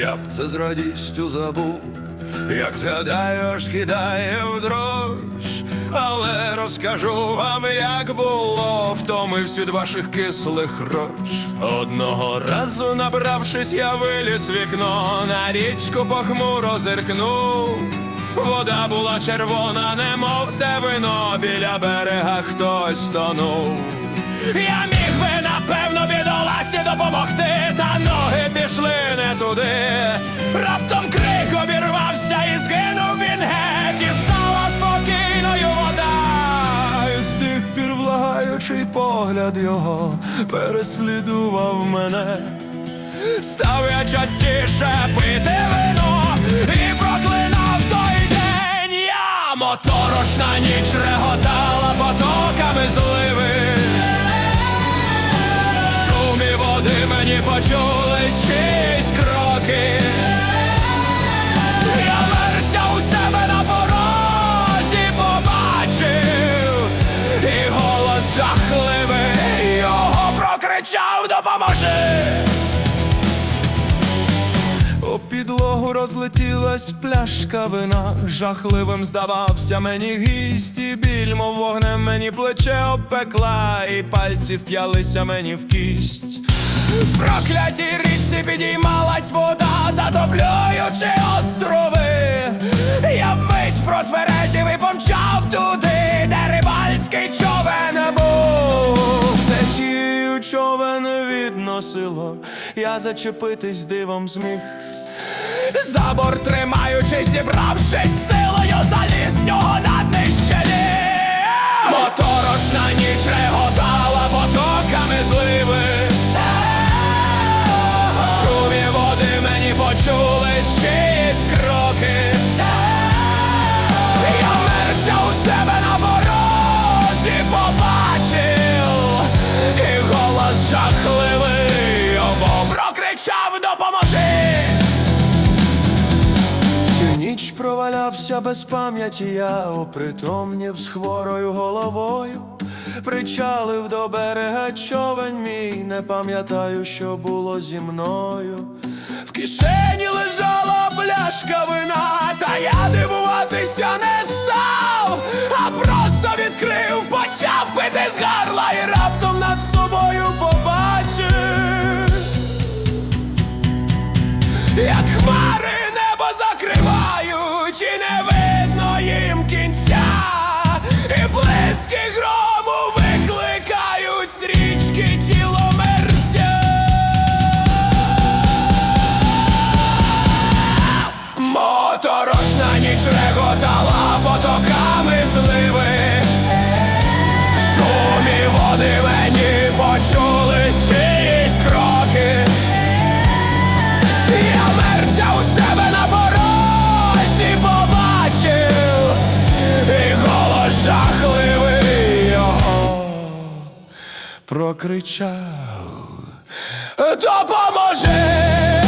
Я б це з радістю забув, як згадаєш, кидає в дрож. Але розкажу вам, як було, втомився від ваших кислих рож. Одного разу, набравшись, я виліз вікно, на річку похмуро зиркнув. Вода була червона, немов те вино, біля берега хтось тонув. Я міг би, напевно, бідоласі допомогти, та ноги пішли не туди. Раптом погляд його переслідував мене. Став я частіше пити вино і проклинав той день. Я моторошна ніч реготала потоками зливи. Шумі води мені почулись чиїсь кроки. Прокричав Допоможи! У підлогу розлетілась пляшка вина, жахливим здавався мені гість, і біль, мов вогнем мені плече обпекла, і пальці вп'ялися мені в кість. В проклятій річці підіймалась вода, затоплюючи острови. Я вмить протвережив і помчав туди, відносило, я зачепитись дивом зміг. За борт тримаючись, зібравшись силою, заліз нього на дни щелі. Моторошна ніч реготала потоками зливи. Шумі води мені чиїсь прокричав Допоможи! Всю ніч провалявся без пам'яті я, опритомнів з хворою головою. Причалив до берега човен мій, не пам'ятаю, що було зі мною. В кишені лежала пляшка вина, та я дивуватися не став, а просто відкрив, почав пити Шумі мені почулись чиїсь кроки. Я мерця у себе на порозі побачив, і голос жахливий його прокричав Допоможи!